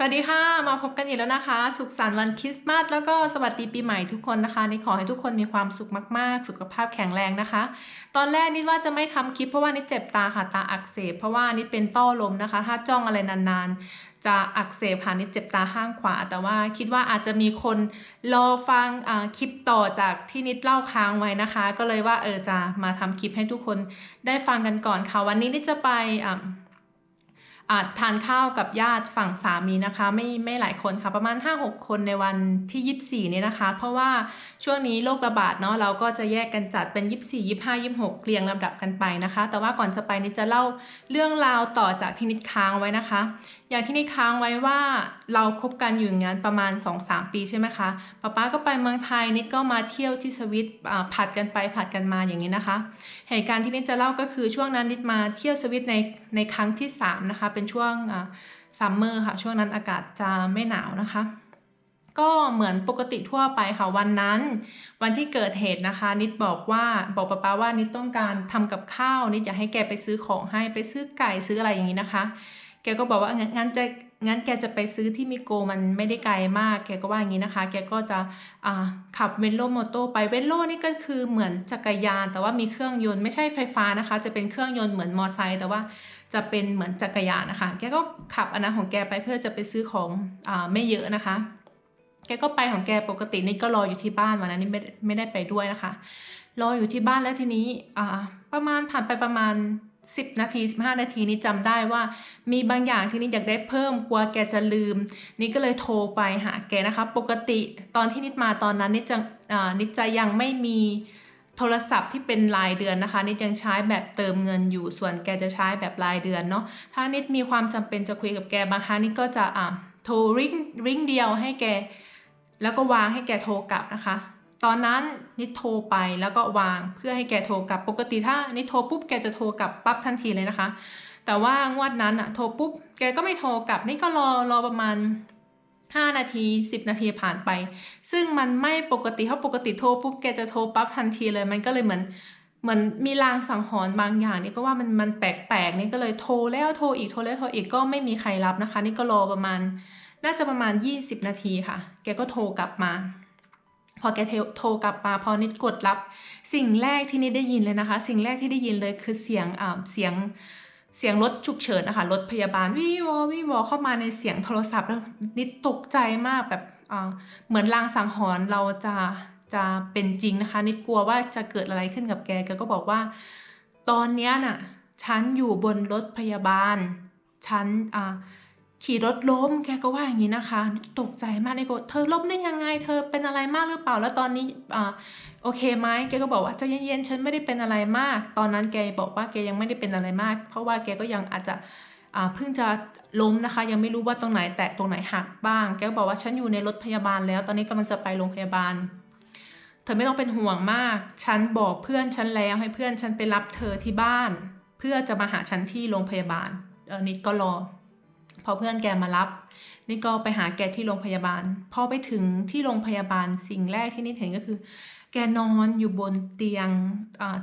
สวัสดีค่ะ มาพบกันอีกแล้วนะคะ สุขสันต์วันคริสต์มาสแล้วก็สวัสดีปีใหม่ทุกคนนะคะนี่ขอให้ทุกคนมีความสุขมากๆ สุขภาพแข็งแรงนะคะ ตอนแรกนิดว่าจะไม่ทำคลิปเพราะว่านิดเจ็บตาค่ะตาอักเสบเพราะว่านิดเป็นต้อลมนะคะ ถ้าจ้องอะไรนานๆ จะอักเสบค่ะนิดเจ็บตาข้างขวา แต่ว่าคิดว่าอาจจะมีคนรอฟังคลิปต่อจากที่นิดเล่าค้างไว้นะคะ ก็เลยว่าเออจะมาทำคลิปให้ทุกคนได้ฟังกันก่อนค่ะ วันนี้นิดจะไปอ่า อาจทานข้าวกับญาติฝั่งสามีนะคะ ไม่ไม่หลายคนค่ะ ประมาณ 5-6 คนในวันที่ 24 นี้นะคะ เพราะว่าช่วงนี้โรคระบาดเนาะเราก็จะแยกกันจัดเป็น 24 25 26 เรียงลำดับกันไปนะคะ แต่ว่าก่อนจะไปนี่จะเล่าเรื่องราวต่อจากที่นิดค้างไว้นะคะอย่างที่นิค้างไว้ว่าเราคบกันอยู่อย่านประมาณ 2-3 ปีใช่ไหมคะป๊าป๊าก็ไปเมืองไทยนิดก็มาเที่ยวที่สวิตผัดกันไปผัดกันมาอย่างนี้นะคะ เหตุการณ์ที่นิดจะเล่าก็คือช่วงนั้นนิดมาเที่ยวสวิตในในครั้งที่ 3 นะคะ เป็นช่วงซัมเมอร์ค่ะ ช่วงนั้นอากาศจะไม่หนาวนะคะก็เหมือนปกติทั่วไปค่ะวันนั้น วันที่เกิดเหตุนะคะ นิดบอกว่าบอกป้าป้าว่านิดต้องการทำกับข้าวนิดอยากให้แกไปซื้อของให้ไปซื้อไก่ซื้ออะไรอย่างนี้นะคะ แกก็บอกว่างั้นจะงั้นแกจะไปซื้อที่มิโกมันไม่ได้ไกลมาก แกก็ว่าอย่างนี้นะคะ แกก็จะขับเวนโลโมโตไปเวนโลนี่ก็คือเหมือนจักรยาน แต่ว่ามีเครื่องยนต์ไม่ใช่ไฟฟ้านะคะ จะเป็นเครื่องยนต์เหมือนมอไซค์แต่ว่าจะเป็นเหมือนจักรยานนะคะ แกก็ขับอันนั้นของแกไปเพื่อจะไปซื้อของอไม่เยอะนะคะ แกก็ไปของแกปกตินี่ก็รออยู่ที่บ้านวันนั้นนี่ไม่ไม่ได้ไปด้วยนะคะ รออยู่ที่บ้านแล้วทีนี้ประมาณผ่านไปประมาณ 10 นาที 15 นาทีนี้จำได้ว่า มีบางอย่างที่นี่อยากได้เพิ่มกลัวแกจะลืม นี่ก็เลยโทรไปหาแกนะคะ ปกติตอนที่นิดมาตอนนั้นนิดจะอ่านิดจะยังไม่มีโทรศัพท์ที่เป็นรายเดือนนะคะ นิดยังใช้แบบเติมเงินอยู่ส่วนแกจะใช้แบบรายเดือนเนาะถ้านิดมีความจำเป็นจะคุยกับแกบางครั้งนิดก็จะอ่าโทรริงริงเดียวให้แก แล้วก็วางให้แกโทรกลับนะคะ ตอนนั้นนิดโทรไปแล้วก็วางเพื่อให้แกโทรกลับปกติถ้านิดโทรปุ๊บแกจะโทรกลับปั๊บทันทีเลยนะคะ แต่ว่างวดนั้นอะโทรปุ๊บแกก็ไม่โทรกลับนี่ก็รอรอประมาณ5 นาที 10 นาทีผ่านไป ซึ่งมันไม่ปกติเพราะปกติโทรปุ๊บแกจะโทรปั๊บทันทีเลยมันก็เลยเหมือนเหมือนมีลางสังหรณ์บางอย่างนี่ก็ว่ามันมันแปลกๆนี่ก็เลยโทรแล้วโทรอีกโทรแล้วโทรอีกก็ไม่มีใครรับนะคะ นี่ก็รอประมาณ น่าจะประมาณ 20 นาทีค่ะ แกก็โทรกลับมา พอแกโทรกลับมาพอนิดกดรับ สิ่งแรกที่นิดได้ยินเลยนะคะ สิ่งแรกที่ได้ยินเลยคือเสียงอ่าเสียงเสียงรถฉุกเฉินนะคะรถพยาบาลวิวอวิวอเข้ามาในเสียงโทรศัพท์แล้วนิดตกใจมากแบบเหมือนลางสังหรณ์เราจะจะเป็นจริงนะคะ นิดกลัวว่าจะเกิดอะไรขึ้นกับแกแกก็บอกว่า ตอนเนี้ยน่ะฉันอยู่บนรถพยาบาลฉันอ่า ขี่รถล้ม แกก็ว่าอย่างนี้นะคะ ตกใจมากเลยก็เธอล้มได้ยังไง เธอเป็นอะไรมากหรือเปล่า แล้วตอนนี้อ่าโอเคไหมแกก็บอกว่าใจเย็นๆ ฉันไม่ได้เป็นอะไรมาก ตอนนั้นแกบอกว่าแกยังไม่ได้เป็นอะไรมาก เพราะว่าแกก็ยังอาจจะอ่าเพิ่งจะล้มนะคะ ยังไม่รู้ว่าตรงไหนแตกตรงไหนหักบ้าง แกก็บอกว่าฉันอยู่ในรถพยาบาลแล้ว ตอนนี้กำลังจะไปโรงพยาบาล เธอไม่ต้องเป็นห่วงมาก ฉันบอกเพื่อนฉันแล้วให้เพื่อนฉันไปรับเธอที่บ้าน เพื่อจะมาหาฉันที่โรงพยาบาลเออนิดก็รอ อเพื่อนแกมารับ นี่ก็ไปหาแกที่โรงพยาบาล พอไปถึงที่โรงพยาบาลสิ่งแรกที่นิดเห็นก็คือ แกนอนอยู่บนเตียง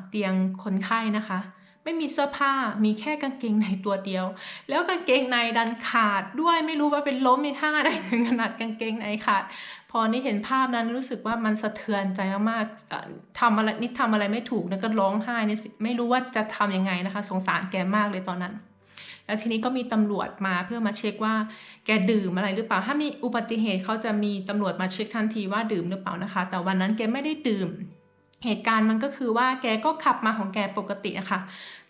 เตียงคนไข้นะคะ ไม่มีเสื้อผ้ามีแค่กางเกงในตัวเดียว แล้วกางเกงในดันขาดด้วยไม่รู้ว่าเป็นล้มในท่าใดถึงขนาดกางเกงในขาด พอนี่เห็นภาพนั้นรู้สึกว่ามันสะเทือนใจมากๆทำอะไรนิดทำอะไรไม่ถูกนะก็ร้องไห้นี่ไม่รู้ว่าจะทำยังไงนะคะ สงสารแกมากเลยตอนนั้น แล้วทีนี้ก็มีตำรวจมาเพื่อมาเช็คว่าแกดื่มอะไรหรือเปล่า ถ้ามีอุบัติเหตุเขาจะมีตำรวจมาเช็คทันทีว่าดื่มหรือเปล่านะคะ แต่วันนั้นแกไม่ได้ดื่มเหตุการณ์มันก็คือว่าแกก็ขับมาของแกปกติอะค่ะ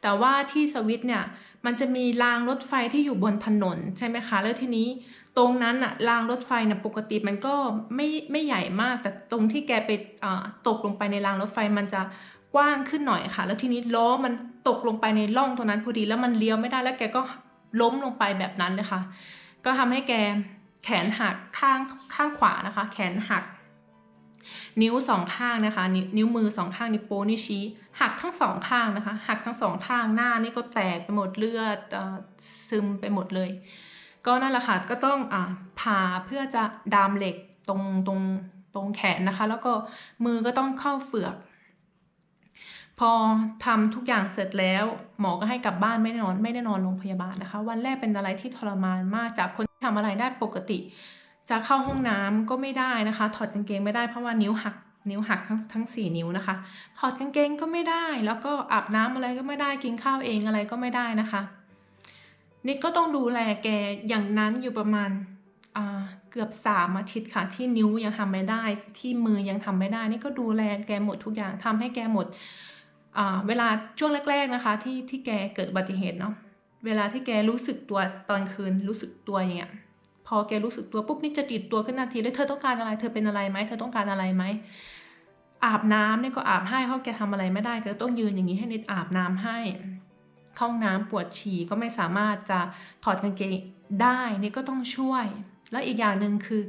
แต่ว่าที่สวิตเนี่ยมันจะมีรางรถไฟที่อยู่บนถนนใช่ไหมคะ แล้วทีนี้ตรงนั้นอะรางรถไฟน่ะปกติมันก็ไม่ไม่ใหญ่มาก แต่ตรงที่แกไปตกลงไปในรางรถไฟมันจะกว้างขึ้นหน่อยค่ะ แล้วทีนี้ล้อมัน ตกลงไปในร่องตรงนั้นพอดีแล้วมันเลี้ยวไม่ได้แล้วแกก็ล้มลงไปแบบนั้นเลยค่ะ ก็ทำให้แกแขนหักข้างข้างขวานะคะ แขนหัก นิ้วสองข้างนะคะนนิ้วมือสองข้างนิ้วโป้นิ้วชี้ หักทั้งสองข้างนะคะ หักทั้งสองข้างหน้านี่ก็แตกไปหมดเลือดซึมไปหมดเลย ก็นั่นแหละค่ะก็ต้องอผ่าเพื่อจะดามเหล็กตรงตรงตรงแขนนะคะ แล้วก็มือก็ต้องเข้าเฝือก พอทำทุกอย่างเสร็จแล้ว หมอก็ให้กลับบ้านไม่ได้นอนไม่ได้นอนโรงพยาบาลนะคะ วันแรกเป็นอะไรที่ทรมานมากจากคนไทำอะไรได้ปกติ จะเข้าห้องน้ำก็ไม่ได้นะคะ ถอดกางเกงไม่ได้เพราะว่านิ้วหักนิ้วหักทั้งทั้งสี่นิ้วนะคะ ถอดกางเกงก็ไม่ได้ แล้วก็อาบน้ำอะไรก็ไม่ได้กินข้าวเองอะไรก็ไม่ได้นะคะนิดก็ต้องดูแลแกอย่างนั้นอยู่ประมาณเกือบสามอาทิตย์ค่ะ ที่นิ้วยังทำไม่ได้ ที่มือยังทำไม่ได้ นี่ก็ดูแลแกหมดทุกอย่างทำให้แกหมด เวลาช่วงแรก ๆนะคะ ที่ที่แกเกิดอุบัติเหตุเนาะเวลาที่แกรู้สึกตัวตอนคืนรู้สึกตัวอย่างเงี้ยพอแกรู้สึกตัวปุ๊บนี่จะติดตัวขึ้นนาทีเลยเธอต้องการอะไรเธอเป็นอะไรไหมเธอต้องการอะไรไหมอาบน้ำนี่ก็อาบให้เพราะแกทำอะไรไม่ได้ก็ต้องยืนอย่างนี้ให้นิดอาบน้ำให้เข้าห้องน้ำปวดฉี่ก็ไม่สามารถจะถอดกางเกงได้นี่ก็ต้องช่วย แล้วอีกอย่างหนึ่งคือ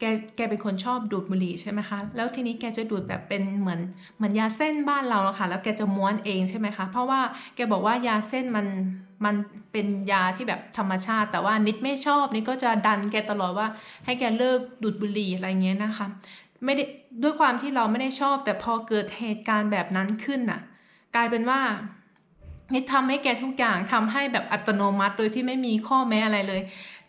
แกแกเป็นคนชอบดูดบุหรี่ใช่ไหมคะ แล้วทีนี้แกจะดูดแบบเป็นเหมือนเหมือนยาเส้นบ้านเราอะค่ะ แล้วแกจะม้วนเองใช่ไหมคะ เพราะว่าแกบอกว่ายาเส้นมันมันเป็นยาที่แบบธรรมชาติ แต่ว่านิดไม่ชอบนิดก็จะดันแกตลอดว่าให้แกเลิกดูดบุหรี่อะไรเงี้ยนะคะ ไม่ได้ด้วยความที่เราไม่ได้ชอบ แต่พอเกิดเหตุการณ์แบบนั้นขึ้นน่ะ กลายเป็นว่านิดทำให้แกทุกอย่างทำให้แบบอัตโนมัติโดยที่ไม่มีข้อแม้อะไรเลย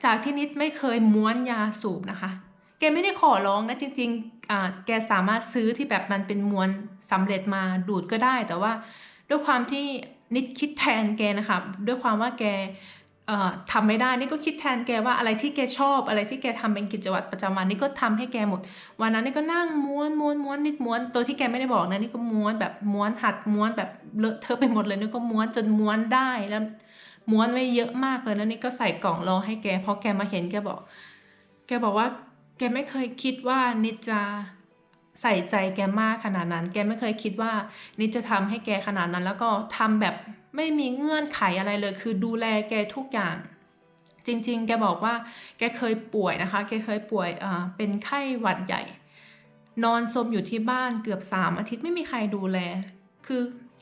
จากที่นิดไม่เคยม้วนยาสูบนะคะ แกไม่ได้ขอร้องนะจริงๆอ่าแกสามารถซื้อที่แบบมันเป็นม้วนสำเร็จมาดูดก็ได้ แต่ว่าด้วยความที่นิดคิดแทนแกนะคะด้วยความว่าแกเอ่อทำไม่ได้นี่ก็คิดแทนแกว่าอะไรที่แกชอบอะไรที่แกทำเป็นกิจวัตรประจำวันนี่ก็ทำให้แกหมด วันนั้นนี่ก็นั่งม้วนม้วนม้วนนิดม้วนตัวที่แกไม่ได้บอกนะนี่ก็ม้วนแบบม้วนหัดม้วนแบบเลอะเทอะไปหมดเลยนี่ก็ม้วนจนม้วนได้แล้วม้วนไว้เยอะมากเลยแล้วนี่ก็ใส่กล่องรอให้แกพอแกมาเห็นแกบอก แกบอกว่า แกไม่เคยคิดว่านิดจะใส่ใจแกมากขนาดนั้น แกไม่เคยคิดว่านิดจะทำให้แกขนาดนั้น แล้วก็ทำแบบไม่มีเงื่อนไขอะไรเลย คือดูแลแกทุกอย่าง จริง ๆ แกบอกว่า แกเคยป่วยนะคะ แกเคยป่วยเป็นไข้หวัดใหญ่ นอนสมอยู่ที่บ้านเกือบสามอาทิตย์ไม่มีใครดูแล คือ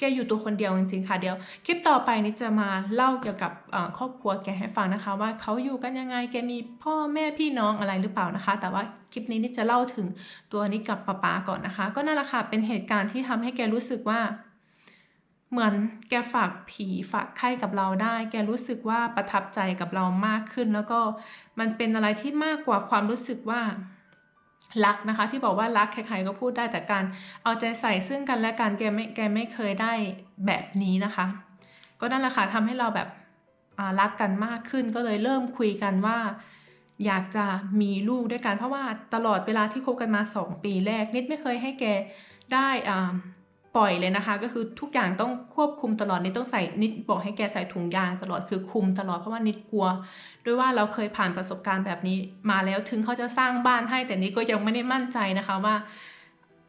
กอยู่ตัวคนเดียวจริงๆค่ะเดี๋ยว คลิปต่อไปนี้จะมาเล่าเกี่ยวกับครอบครัวแกให้ฟังนะคะ ว่าเขาอยู่กันยังไงแกมีพ่อแม่พี่น้องอะไรหรือเปล่านะคะ แต่ว่าคลิปนี้นี่จะเล่าถึงตัวนี้กับป๊าป๊าก่อนนะคะ ก็นั่นแหละค่ะเป็นเหตุการณ์ที่ทำให้แกรู้สึกว่า เหมือนแกฝากผีฝากไข้กับเราได้ แกรู้สึกว่าประทับใจกับเรามากขึ้น แล้วก็มันเป็นอะไรที่มากกว่าความรู้สึกว่า รักนะคะที่บอกว่ารักใครๆก็พูดได้แต่การเอาใจใส่ซึ่งกันและกันแกไม่แกไม่เคยได้แบบนี้นะคะ ก็นั่นแหละค่ะทำให้เราแบบรักกันมากขึ้นก็เลยเริ่มคุยกันว่า อยากจะมีลูกด้วยกันเพราะว่าตลอดเวลาที่คบกันมาสองปีแรกนิดไม่เคยให้แกได้อ่า ปล่อยเลยนะคะ ก็คือทุกอย่างต้องควบคุมตลอดนิดต้องใส่นิดบอกให้แกใส่ถุงยางตลอดคือคุมตลอดเพราะว่านิดกลัว ด้วยว่าเราเคยผ่านประสบการณ์แบบนี้มาแล้วถึงเขาจะสร้างบ้านให้ แต่นี้ก็ยังไม่ได้มั่นใจนะคะว่า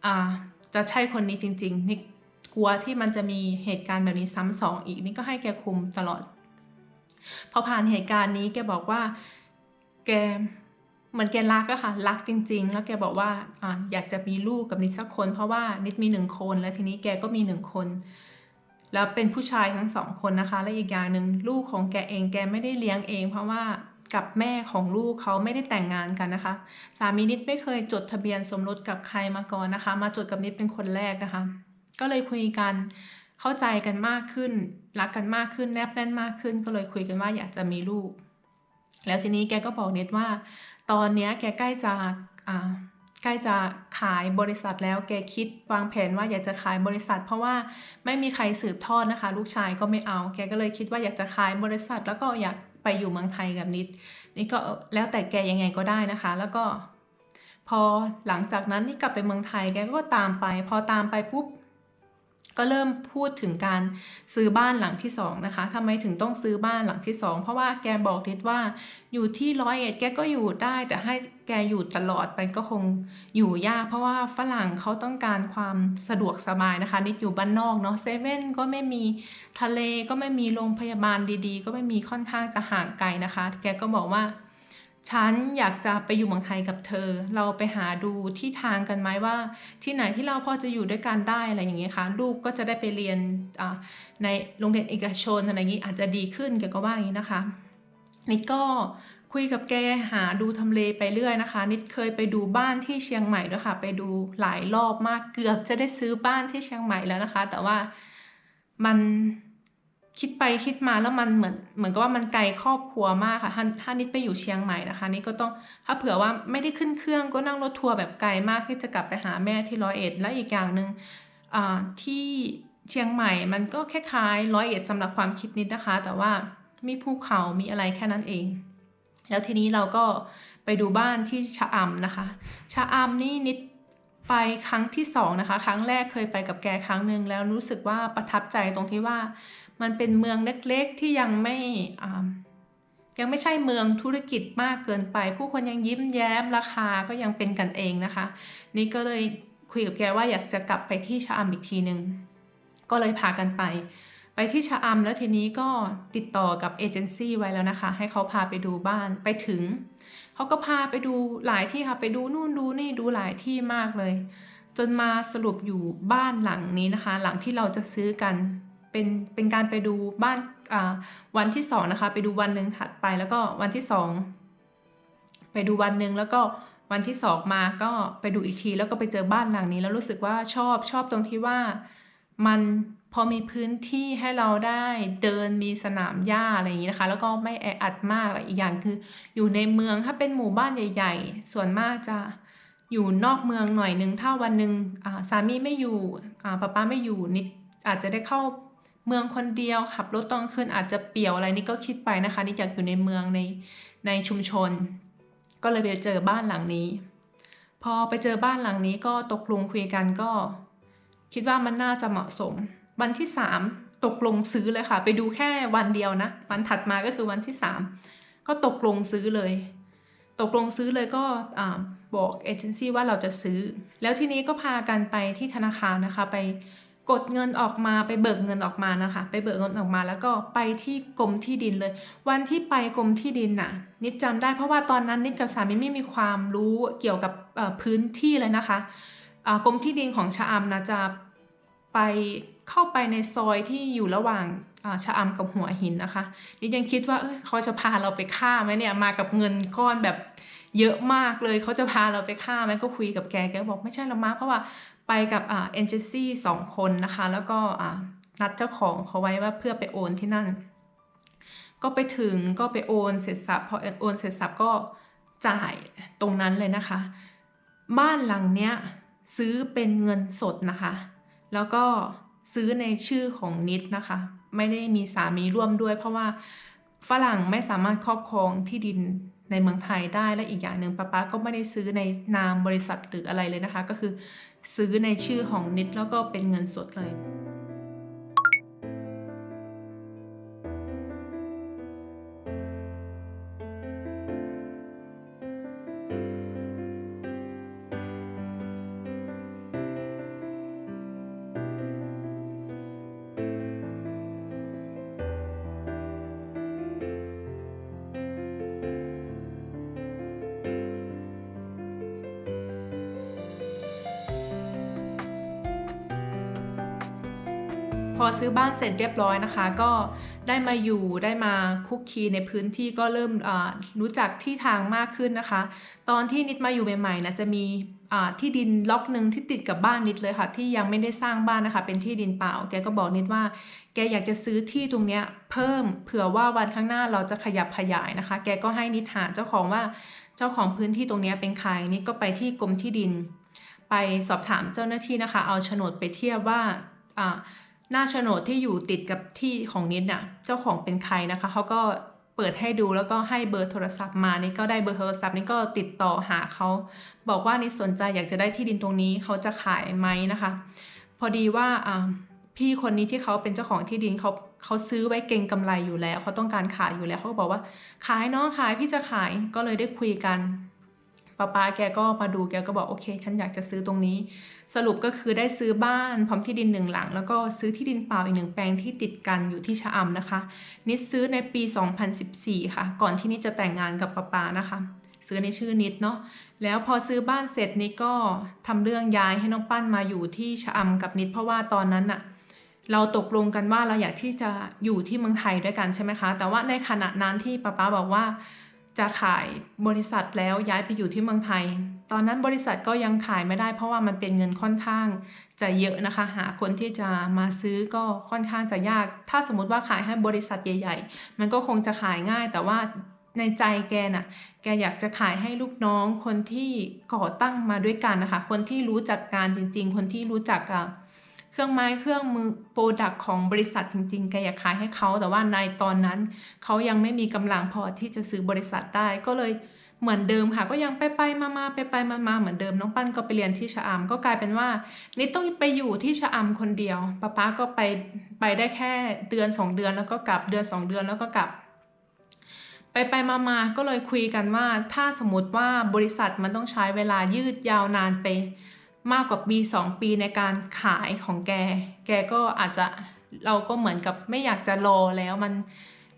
อ่าจะใช่คนนี้จริงๆนี่กลัวที่มันจะมีเหตุการณ์แบบนี้ซ้ำสองอีกนี่ก็ให้แกคุมตลอดพอผ่านเหตุการณ์นี้แกบอกว่า แก เหมือนแกรักอะค่ะ รักจริง ๆ แล้วแกบอกว่าอ่าอยากจะมีลูกกับนิดสักคน เพราะว่านิดมีหนึ่งคน แล้วทีนี้แกก็มีหนึ่งคน แล้วเป็นผู้ชายทั้งสองคนนะคะ และอีกอย่างหนึ่งลูกของแกเองแกไม่ได้เลี้ยงเอง เพราะว่ากับแม่ของลูกเขาไม่ได้แต่งงานกันนะคะ สามีนิดไม่เคยจดทะเบียนสมรสกับใครมาก่อนนะคะ มาจดกับนิดเป็นคนแรกนะคะ ก็เลยคุยกันเข้าใจกันมากขึ้น รักกันมากขึ้นแนบแน่นมากขึ้น ก็เลยคุยกันว่าอยากจะมีลูก แล้วทีนี้แกก็บอกน็ตว่า ตอนเนี้ยแกใกล้จะอ่าใกล้จะขายบริษัทแล้วแกคิดวางแผนว่าอยากจะขายบริษัท เพราะว่าไม่มีใครสืบทอดนะคะ ลูกชายก็ไม่เอา แกก็เลยคิดว่าอยากจะขายบริษัท แล้วก็อยากไปอยู่เมืองไทยกับนิด นี่ก็แล้วแต่แกยังไงก็ได้นะคะ แล้วก็ พอหลังจากนั้นนี่กลับไปเมืองไทยแกก็ตามไป พอตามไปปุ๊บ ก็เริ่มพูดถึงการซื้อบ้านหลังที่สองนะคะทำไมถึงต้องซื้อบ้านหลังที่สองเพราะว่าแกบอกนิดว่าอยู่ที่ร้อยเอ็ดแกก็อยู่ได้ แต่ให้แกอยู่ตลอดไปก็คงอยู่ยาก เพราะว่าฝรั่งเขาต้องการความสะดวกสบายนะคะนิดอยู่บ้านนอกเนาะเซเว่นก็ไม่มีทะเลก็ไม่มีโรงพยาบาลดีๆ ก็ไม่มีค่อนข้างจะห่างไกลนะคะ แกก็บอกว่า ฉันอยากจะไปอยู่เมืองไทยกับเธอ เราไปหาดูที่ทางกันไหมว่า ที่ไหนที่เราพอจะอยู่ด้วยกันได้อะไรอย่างเงี้ยค่ะลูกก็จะได้ไปเรียนในโรงเรียนเอกชนอะไรอย่างงี้อาจจะดีขึ้นแกก็ว่าอย่างนี้นะคะนิดก็คุยกับแกหาดูทำเลไปเรื่อยนะคะ นิดเคยไปดูบ้านที่เชียงใหม่ด้วยค่ะ ไปดูหลายรอบมากเกือบจะได้ซื้อบ้านที่เชียงใหม่แล้วนะคะ แต่ว่ามัน คิดไปคิดมาแล้วมันเหมือนเหมือนกับว่ามันไกลครอบครัวมากค่ะถ้าถ้านิดไปอยู่เชียงใหม่นะคะ นี่ก็ต้องถ้าเผื่อว่าไม่ได้ขึ้นเครื่องก็นั่งรถทัวร์แบบไกลมากที่จะกลับไปหาแม่ที่ร้อยเอ็ดและอีกอย่างหนึ่งที่เชียงใหม่มันก็คล้ายๆร้อยเอ็ดสำหรับความคิดนิดนะคะ แต่ว่ามีภูเขามีอะไรแค่นั้นเอง แล้วทีนี้เราก็ไปดูบ้านที่ชะอำนะคะ ชะอำนี่นิดไปครั้งที่สองนะคะ ครั้งแรกเคยไปกับแกครั้งหนึ่งแล้วรู้สึกว่าประทับใจตรงที่ว่า มันเป็นเมืองเล็กๆที่ยังไม่ยังไม่ใช่เมืองธุรกิจมากเกินไป ผู้คนยังยิ้มแย้มราคาก็ยังเป็นกันเองนะคะ นี่ก็เลยคุยกับแกว่าอยากจะกลับไปที่ชะอำอีกทีหนึ่งก็เลยพากันไป ไปที่ชะอำแล้วทีนี้ก็ติดต่อกับเอเจนซี่ไว้แล้วนะคะ ให้เขาพาไปดูบ้านไปถึงเขาก็พาไปดูหลายที่ค่ะไปดูนู่นดูนี่ดูหลายที่มากเลย จนมาสรุปอยู่บ้านหลังนี้นะคะ หลังที่เราจะซื้อกัน เป็นเป็นการไปดูบ้านอ่าวันที่สองนะคะ ไปดูวันหนึ่งถัดไปแล้วก็วันที่สองไปดูวันหนึ่งแล้วก็วันที่สองมาก็ไปดูอีกทีแล้วก็ไปเจอบ้านหลังนี้ แล้วรู้สึกว่าชอบชอบตรงที่ว่ามันพอมีพื้นที่ให้เราได้เดินมีสนามหญ้าอะไรอย่างนี้นะคะ แล้วก็ไม่แออัดมากอีกอย่างคือ อยู่ในเมืองถ้าเป็นหมู่บ้านใหญ่ ๆ ส่วนมากจะอยู่นอกเมืองหน่อยนึงถ้าวันหนึ่งสามีไม่อยู่ป้าป้าไม่อยู่นิดอาจจะได้เข้า เมืองคนเดียวขับรถตอนคืนอาจจะเปี่ยวอะไรนี่ก็คิดไปนะคะนี่อยากอยู่ในเมืองในในชุมชน ก็เลยไปเจอบ้านหลังนี้ พอไปเจอบ้านหลังนี้ก็ตกลงคุยกันก็ คิดว่ามันน่าจะเหมาะสม วันที่สามตกลงซื้อเลยค่ะ ไปดูแค่วันเดียวนะวันถัดมาก็คือวันที่สามก็ตกลงซื้อเลย ตกลงซื้อเลยก็อบอกเอเจนซี่ว่าเราจะซื้อ แล้วทีนี้ก็พากันไปที่ธนาคารนะคะไป กดเงินออกมาไปเบิกเงินออกมานะคะ ไปเบิกเงินออกมาแล้วก็ไปที่กรมที่ดินเลย วันที่ไปกรมที่ดินน่ะ นิดจำได้เพราะว่าตอนนั้นนิดกับสามีไม่มีความรู้เกี่ยวกับพื้นที่เลยนะคะกรมที่ดินของชะอำนะจะไปเข้าไปในซอยที่อยู่ระหว่างาชะอำกับหัวหินนะคะนี่ยังคิดว่าเเขาจะพาเราไปฆ่าไหมเนี่ยมากับเงินก้อนแบบเยอะมากเลยเขาจะพาเราไปฆ่าไหมก็คุยกับแกแกบอกไม่ใช่หรอกมาเพราะว่า ไปกับอ่าเอ็นเจซี่สองคนนะคะ แล้วก็อ่านัดเจ้าของเขาไว้ว่าเพื่อไปโอนที่นั่น ก็ไปถึงก็ไปโอนเสร็จสับพอโอนเสร็จสับก็จ่ายตรงนั้นเลยนะคะ บ้านหลังเนี้ยซื้อเป็นเงินสดนะคะ แล้วก็ซื้อในชื่อของนิดนะคะ ไม่ได้มีสามีร่วมด้วย เพราะว่าฝรั่งไม่สามารถครอบครองที่ดิน ในเมืองไทยได้และอีกอย่างหนึ่งป้าป๊าก็ไม่ได้ซื้อในนามบริษัทหรืออะไรเลยนะคะ ก็คือซื้อในชื่อของนิดแล้วก็เป็นเงินสดเลย อซื้อบ้านเสร็จเรียบร้อยนะคะ ก็ได้มาอยู่ได้มาคุกคีในพื้นที่ก็เริ่มอ่ารู้จักที่ทางมากขึ้นนะคะ ตอนที่นิดมาอยู่ใหม่ๆนะจะมีที่ดินล็อกหนึ่งที่ติดกับบ้านนิดเลยค่ะ ที่ยังไม่ได้สร้างบ้านนะคะ เป็นที่ดินเปล่า แกก็บอกนิดว่า แกอยากจะซื้อที่ตรงเนี้ยเพิ่มเผื่อว่าวันข้างหน้าเราจะขยับขยายนะคะ แกก็ให้นิดหาเจ้าของว่าเจ้าของพื้นที่ตรงเนี้ยเป็นใครนิดก็ไปที่กรมที่ดิน ไปสอบถามเจ้าหน้าที่นะคะ เอาโฉนดไปเทียบว่า หน้าโฉนดที่อยู่ติดกับที่ของนิดน่ะ เจ้าของเป็นใครนะคะเขาก็เปิดให้ดูแล้วก็ให้เบอร์โทรศัพท์มานี่ก็ได้เบอร์โทรศัพท์นี่ก็ติดต่อหาเขาบอกว่านี่สนใจอยากจะได้ที่ดินตรงนี้เขาจะขายไหมนะคะ พอดีว่าพี่คนนี้ที่เขาเป็นเจ้าของที่ดินเขาเขาซื้อไว้เก่งกำไรอยู่แล้วเขาต้องการขายอยู่แล้วเขาก็บอกว่าขายน้องขายพี่จะขายก็เลยได้คุยกัน ป้าป้าแกก็มาดูแกก็บอกโอเค ฉันอยากจะซื้อตรงนี้ สรุปก็คือได้ซื้อบ้านพร้อมที่ดินหนึ่งหลัง แล้วก็ซื้อที่ดินเปล่าอีกหนึ่งแปลงที่ติดกันอยู่ที่ชะอำนะคะ นิดซื้อในปี 2014 ค่ะ ก่อนที่นิดจะแต่งงานกับป้าป้านะคะ ซื้อในชื่อนิดเนาะแล้วพอซื้อบ้านเสร็จนิดก็ทำเรื่องย้ายให้น้องปั้นมาอยู่ที่ชะอำกับนิด เพราะว่าตอนนั้นอะเราตกลงกันว่าเราอยากที่จะอยู่ที่เมืองไทยด้วยกันใช่ไหมคะ แต่ว่าในขณะนั้นที่ป้าป้าบอกว่า จะขายบริษัทแล้วย้ายไปอยู่ที่เมืองไทย ตอนนั้นบริษัทก็ยังขายไม่ได้ เพราะว่ามันเป็นเงินค่อนข้าง จะเยอะนะคะ หาคนที่จะมาซื้อก็ค่อนข้างจะยาก ถ้าสมมติว่าขายให้บริษัทใหญ่ ๆ มันก็คงจะขายง่าย แต่ว่าในใจแกน่ะ แกอยากจะขายให้ลูกน้องคนที่ก่อตั้งมาด้วยกันนะคะ คนที่รู้จักการจริง ๆ คนที่รู้จักกับ เครื่องไม้เครื่องมือโปรดักของบริษัทจริงๆแกอยากขายให้เขาแต่ว่าในตอนนั้นเขายังไม่มีกำลังพอที่จะซื้อบริษัทได้ก็เลยเหมือนเดิมค่ะ ก็ยังไปไปมามาไปไปมามาเหมือนเดิมน้องปั้นก็ไปเรียนที่ชะอำก็กลายเป็นว่านิดต้องไปอยู่ที่ชะอำคนเดียวป้าป๊าก็ไปไปได้แค่เดือนสองเดือนแล้วก็กลับเดือนสองเดือนแล้วก็กลับ ไปไปมามาก็เลยคุยกันว่า ถ้าสมมติว่าบริษัทมันต้องใช้เวลายืดยาวนานไป มากกว่าปีสองปีในการขายของแก แกก็อาจจะเราก็เหมือนกับไม่อยากจะรอแล้วมัน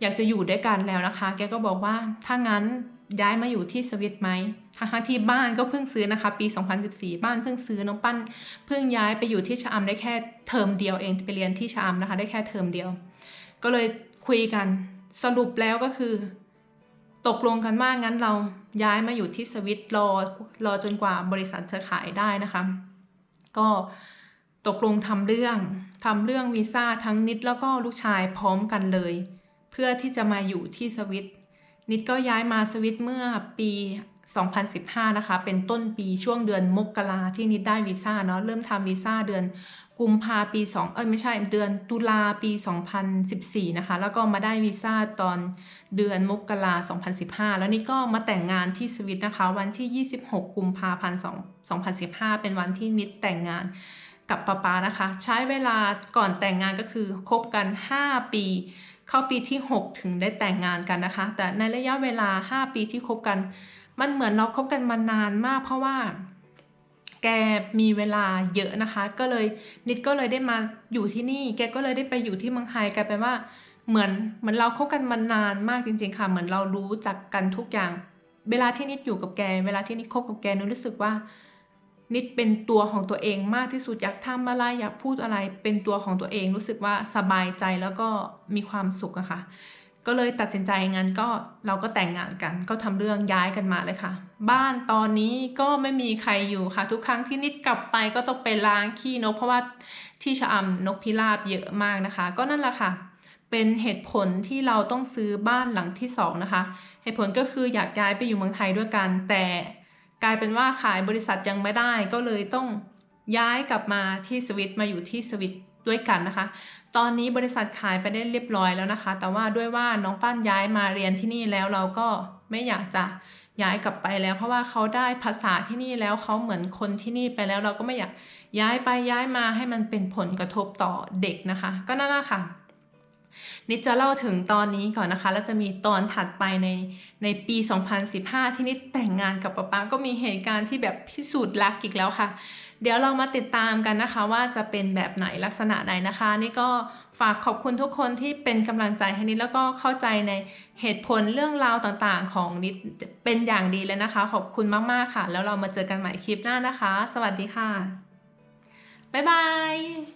อยากจะอยู่ด้วยกันแล้วนะคะ แกก็บอกว่าถ้างั้นย้ายมาอยู่ที่สวิตไหมทั้งที่บ้านก็เพิ่งซื้อนะคะ ปี 2014 บ้านเพิ่งซื้อน้องปั้น เพิ่งย้ายไปอยู่ที่ชะอำได้แค่เทอมเดียวเองไปเรียนที่ชะอำนะคะ ได้แค่เทอมเดียว ก็เลยคุยกันสรุปแล้วก็คือ ตกลงกันว่างั้นเราย้ายมาอยู่ที่สวิตรอรอจนกว่าบริษัทจะขายได้นะคะ ก็ตกลงทำเรื่องทำเรื่องวีซ่าทั้งนิดแล้วก็ลูกชายพร้อมกันเลย เพื่อที่จะมาอยู่ที่สวิตนิดก็ย้ายมาสวิตเมื่อปี 2015 นะคะ เป็นต้นปีช่วงเดือนมกราที่นิดได้วีซ่าเนาะเริ่มทำวีซ่าเดือนกุมภาปี2เอ้ยไม่ใช่เดือนตุลาปี 2014 นะคะ แล้วก็มาได้วีซ่าตอนเดือนมกรา2015 แล้วนี่ก็มาแต่งงานที่สวิตนะคะ วันที่ 26 กุมภาพันธ์2015 เป็นวันที่นิดแต่งงานกับป๊าป๊านะคะ ใช้เวลาก่อนแต่งงานก็คือคบกัน 5 ปี เข้าปีที่ 6 ถึงได้แต่งงานกันนะคะ แต่ในระยะเวลา 5 ปีที่คบกัน มันเหมือนเราคบกันมานานมากเพราะว่า แกมีเวลาเยอะนะคะ ก็เลยนิดก็เลยได้มาอยู่ที่นี่ แกก็เลยได้ไปอยู่ที่เมืองไทยกลายเป็นว่าเหมือนเหมือนเราคบกันมานานมากจริง ๆ ค่ะ เหมือนเรารู้จักกันทุกอย่าง เวลาที่นิดอยู่กับแก เวลาที่นิดคบกับแกนิดรู้สึกว่า นิดเป็นตัวของตัวเองมากที่สุดอยากทำอะไรอยากพูดอะไร เป็นตัวของตัวเองรู้สึกว่าสบายใจแล้วก็มีความสุขอะค่ะ ก็เลยตัดสินใจงั้นก็เราก็แต่งงานกัน ก็ทำเรื่องย้ายกันมาเลยค่ะ บ้านตอนนี้ก็ไม่มีใครอยู่ค่ะ ทุกครั้งที่นิดกลับไปก็ต้องไปล้างขี้นก เพราะว่าที่ชะอำนกพิราบเยอะมากนะคะ ก็นั่นแหละค่ะ เป็นเหตุผลที่เราต้องซื้อบ้านหลังที่สองนะคะ เหตุผลก็คืออยากย้ายไปอยู่เมืองไทยด้วยกัน แต่กลายเป็นว่าขายบริษัทยังไม่ได้ก็เลยต้องย้ายกลับมาที่สวิตมาอยู่ที่สวิตด้วยกันนะคะ ตอนนี้บริษัทขายไปได้เรียบร้อยแล้วนะคะ แต่ว่าด้วยว่าน้องปั้นย้ายมาเรียนที่นี่แล้วเราก็ไม่อยากจะย้ายกลับไปแล้ว เพราะว่าเขาได้ภาษาที่นี่แล้วเขาเหมือนคนที่นี่ไปแล้ว เราก็ไม่อยากย้ายไปย้ายมาให้มันเป็นผลกระทบต่อเด็กนะคะ ก็นั่นแหละค่ะนิดจะเล่าถึงตอนนี้ก่อนนะคะ แล้วจะมีตอนถัดไปในในปี 2015 ที่นิดแต่งงานกับป๊าป๊าก็มีเหตุการณ์ที่แบบพิสูจน์รักอีกแล้วค่ะ เดี๋ยวเรามาติดตามกันนะคะ ว่าจะเป็นแบบไหนลักษณะไหนนะคะ นี่ก็ฝากขอบคุณทุกคนที่เป็นกำลังใจให้นิดแล้วก็เข้าใจในเหตุผลเรื่องราวต่างๆ ของนิดเป็นอย่างดีเลยนะคะ ขอบคุณมากๆค่ะ แล้วเรามาเจอกันใหม่คลิปหน้านะคะ สวัสดีค่ะบ๊ายบาย